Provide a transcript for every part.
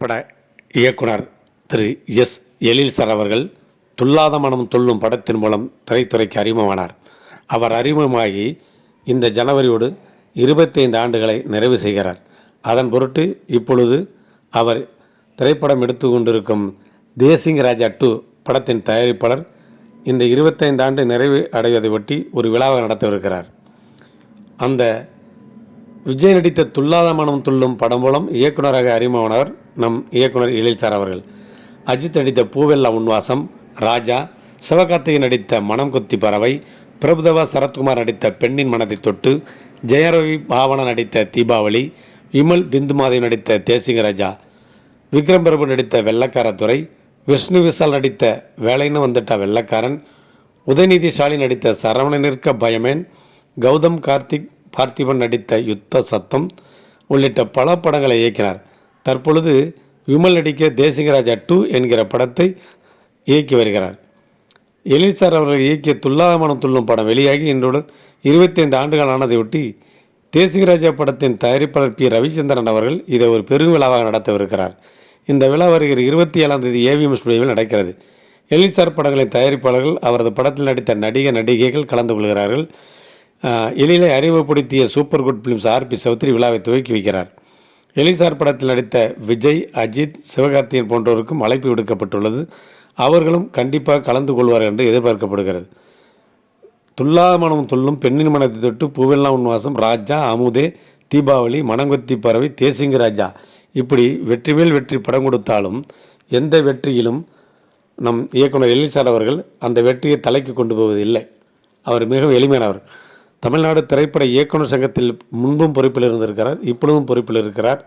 பட இயக்குனர் திரு எஸ். எழில் சார் அவர்கள் துல்லாத மனம் துள்ளும் படத்தின் மூலம் திரைத்துறைக்கு அறிமுகமானார். அவர் அறிமுகமாகி இந்த ஜனவரியோடு இருபத்தைந்து ஆண்டுகளை நிறைவு செய்கிறார். அதன் பொருட்டு இப்பொழுது அவர் திரைப்படம் எடுத்து கொண்டிருக்கும் தேசிங் ராஜா டூ படத்தின் தயாரிப்பாளர் இந்த இருபத்தைந்து ஆண்டு நிறைவு அடைவதை ஒட்டி ஒரு விழாவை நடத்தவிருக்கிறார். அந்த விஜய் நடித்த துல்லாத மனம் துள்ளும் படம் மூலம் இயக்குனராக அறிமுகமானவர் நம் இயக்குனர் எழில் சார் அவர்கள். அஜித் நடித்த பூவெல்லா உன்வாசம் ராஜா சிவகார்த்திகை நடித்த மனம் கொத்தி பறவை பிரபுதவா சரத்குமார் நடித்த பெண்ணின் மனதை தொட்டு ஜெயரவி பாவனா நடித்த தீபாவளி விமல் பிந்து மாதவி நடித்த தேசிங்க ராஜா விக்ரம் பிரபு நடித்த வெள்ளக்காரத்துறை விஷ்ணு விஷால் நடித்த வேலைன்னு வந்துட்ட வெள்ளக்காரன் உதயநிதி ஸ்டாலின் நடித்த சரவணனிற்க பயமேன் கௌதம் கார்த்திக் பார்த்திபன் நடித்த யுத்த சத்தம் உள்ளிட்ட பல படங்களை இயக்கினார். தற்பொழுது விமல் நடிக்க தேசிகராஜா டூ என்கிற படத்தை இயக்கி வருகிறார். எழில் சார் அவர்கள் இயக்கிய துல்லாதமனம் துள்ளும் படம் வெளியாகி இன்றுடன் இருபத்தைந்து ஆண்டுகள் ஆனதையொட்டி தேசிகராஜா படத்தின் தயாரிப்பாளர் பி. ரவிச்சந்திரன் அவர்கள் இதை ஒரு பெரும் விழாவாக நடத்தவிருக்கிறார். இந்த விழா வருகிற இருபத்தி ஏழாம் தேதி ஏவிஎம் ஸ்டுடியோவில் நடக்கிறது. எழில் சார் படங்களின் தயாரிப்பாளர்கள் அவரது படத்தில் நடித்த நடிக நடிகைகள் கலந்து கொள்கிறார்கள். எழிலை அறிமுகப்படுத்திய super good films RB Choudhary விழாவை துவக்கி வைக்கிறார். எலிசார் படத்தில் நடித்த விஜய் அஜித் சிவகார்த்தியன் போன்றோருக்கும் அழைப்பு விடுக்கப்பட்டுள்ளது. அவர்களும் கண்டிப்பாக கலந்து கொள்வார் என்று எதிர்பார்க்கப்படுகிறது. துல்லாத மனம் துள்ளும் பெண்ணின் மனத்தை தொட்டு பூவெல்லாம் உன்வாசம் ராஜா அமுதே தீபாவளி மணங்கொத்தி பறவை தேசிங்க ராஜா. இப்படி வெற்றி மேல் வெற்றி படம் கொடுத்தாலும் எந்த வெற்றியிலும் நம் இயக்குனர் எலிசார் அவர்கள் அந்த வெற்றியை தலைக்கு கொண்டு போவதில்லை. அவர் மிகவும் எளிமையானவர். தமிழ்நாடு திரைப்பட இயக்குனர் சங்கத்தில் முன்பும் பொறுப்பில் இருந்திருக்கிறார் இப்பொழுதும் பொறுப்பில் இருக்கிறார்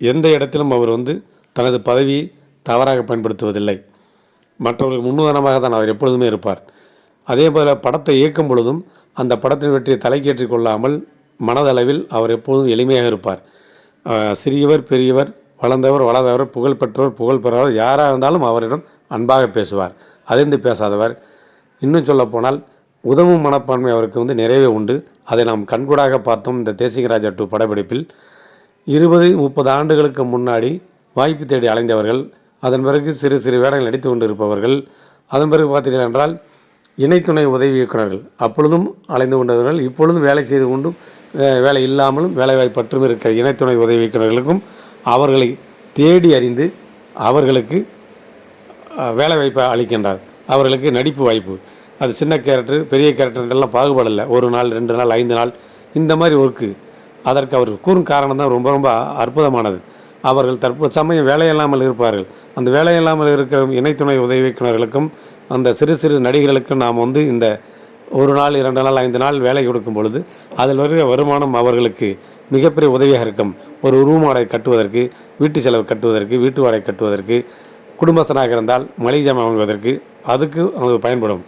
எந்த இடத்திலும் அவர் வந்து தனது பதவியை தவறாக பயன்படுத்துவதில்லை. மற்றவர்களுக்கு முன்னுதாரணமாக தான் அவர் எப்பொழுதுமே இருப்பார். அதே போல் படத்தை இயக்கும் பொழுதும் அந்த படத்தின் வெற்றியை தலைக்கேற்றிக் கொள்ளாமல் மனதளவில் அவர் எப்பொழுதும் எளிமையாக இருப்பார். சிறியவர் பெரியவர் வளர்ந்தவர் வளர்ந்தவர் புகழ் பெற்றவர் புகழ் பெறவர் யாராக இருந்தாலும் அவரிடம் அன்பாக பேசுவார் அதிர்ந்து பேசாதவர். இன்னும் சொல்லப்போனால் உதவும் மனப்பான்மை அவருக்கு வந்து நிறையவே உண்டு. அதை நாம் கண்கூடாக பார்த்தோம். இந்த தேசிகராஜா டூ படப்பிடிப்பில் இருபது முப்பது ஆண்டுகளுக்கு முன்னாடி வாய்ப்பு தேடி அலைந்தவர்கள் அதன் பிறகு சிறு சிறு வேடங்கள் நடித்து கொண்டிருப்பவர்கள். அதன் பிறகு பார்த்தீர்கள் என்றால் இணைத்துணை உதவி இயக்குனர்கள் அப்பொழுதும் அலைந்து கொண்டவர்கள் இப்பொழுதும் வேலை செய்து கொண்டும் அஹ், வேலை இல்லாமலும் வேலைவாய்ப்பற்றும் இருக்கிற இணைத்துணை உதவி இயக்குநர்களுக்கும் அவர்களை தேடி அறிந்து அவர்களுக்கு வேலைவாய்ப்பை வேலை வாய்ப்பை அளிக்கின்றார். அவர்களுக்கு நடிப்பு வாய்ப்பு. அது சின்ன கேரக்டர் பெரிய கேரக்டர் எல்லாம் பாகுபாடில்லை ஒரு நாள் ரெண்டு நாள் ஐந்து நாள். இந்த மாதிரி ஒர்க்கு அதற்கு அவர் கூறும் காரணம் தான் ரொம்ப ரொம்ப அற்புதமானது. அவர்கள் தற்போது சமயம் வேலையில்லாமல் இருப்பார்கள். அந்த வேலையில்லாமல் இருக்கிற இணைத்துணை உதவி இயக்குநர்களுக்கும் அந்த சிறு சிறு நடிகர்களுக்கும் நாம் வந்து இந்த ஒரு நாள் இரண்டு நாள் ஐந்து நாள் வேலை கொடுக்கும் பொழுது அதில் வருகிற வருமானம் அவர்களுக்கு மிகப்பெரிய உதவியாக இருக்கும். ஒரு ரூம் வாடகை கட்டுவதற்கு வீட்டு செலவு கட்டுவதற்கு வீட்டு வாடகை கட்டுவதற்கு குடும்பஸ்தனாக இருந்தால் மளிகை ஜாமான் வாங்குவதற்கு அதுக்கு அது பயன்படும்.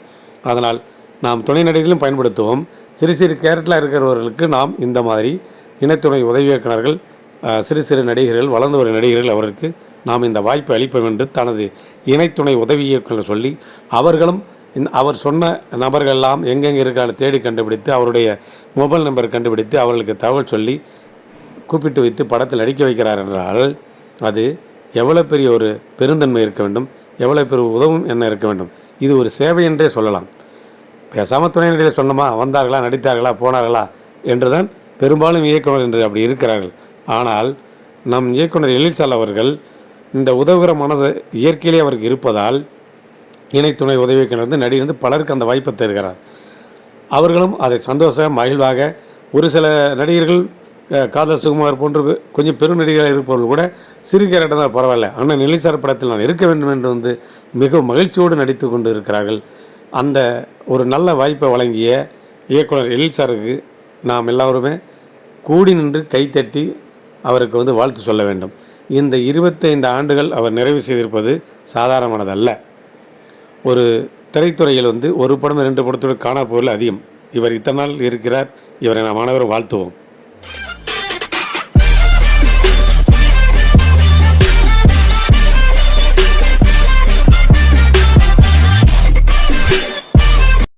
அதனால் நாம் துணை நடிகர்களும் பயன்படுத்துவோம். சிறு சிறு கேரட்டில் இருக்கிறவர்களுக்கு நாம் இந்த மாதிரி இணைத்துணை உதவி இயக்குநர்கள் சிறு சிறு நடிகர்கள் வளர்ந்து வரும் நடிகர்கள் அவருக்கு நாம் இந்த வாய்ப்பை அளிப்போம் என்று தனது இணைத்துணை உதவி இயக்குனர் சொல்லி அவர்களும் இந்த அவர் சொன்ன நபர்கள் எல்லாம் எங்கெங்கே இருக்கான்னு தேடி கண்டுபிடித்து அவருடைய மொபைல் நம்பர் கண்டுபிடித்து அவர்களுக்கு தகவல் சொல்லி கூப்பிட்டு வைத்து படத்தில் நடிக்க வைக்கிறார் என்றால் அது எவ்வளோ பெரிய ஒரு பெருந்தன்மை இருக்க வேண்டும். எவ்வளோ பேர் உதவும் என்ன இருக்க வேண்டும்? இது ஒரு சேவை என்றே சொல்லலாம். பேசாமல் துணை நடிகர் சொன்னோமா வந்தார்களா? நடித்தார்களா? போனார்களா? என்றுதான் பெரும்பாலும் இயக்குனர் என்று அப்படி இருக்கிறார்கள். ஆனால் நம் இயக்குனர் எழில்சால் அவர்கள் இந்த உதவுகிற மனது இயற்கையிலே அவருக்கு இருப்பதால் இணை துணை உதவி இயக்குனர் வந்து நடிகர் வந்து பலருக்கு அந்த வாய்ப்பை தருகிறார். அவர்களும் அதை சந்தோஷ மகிழ்வாக ஒரு சில நடிகர்கள் காதல் சுகுமார் போன்று கொஞ்சம் பெரும் நடிகராக இருப்பவர்கள் கூட சிறு கேரக்டர் தான் பரவாயில்ல. ஆனால் நெல்லிசார் படத்தில் நான் இருக்க வேண்டும் என்று வந்து மிக மகிழ்ச்சியோடு நடித்து கொண்டு இருக்கிறார்கள் அந்த ஒரு நல்ல வாய்ப்பை வழங்கிய இயக்குனர் எழில் சாருக்கு நாம் எல்லாருமே கூடி நின்று கைத்தட்டி அவருக்கு வந்து வாழ்த்து சொல்ல வேண்டும். இந்த இருபத்தைந்து ஆண்டுகள் அவர் நிறைவு செய்திருப்பது சாதாரணமானதல்ல. ஒரு திரைத்துறையில் வந்து ஒரு படம் இரண்டு படத்தோடு பொருள் அதிகம். இவர் இத்தனை நாள் இருக்கிறார். இவரை நாம் மாணவர் வாழ்த்துவோம்.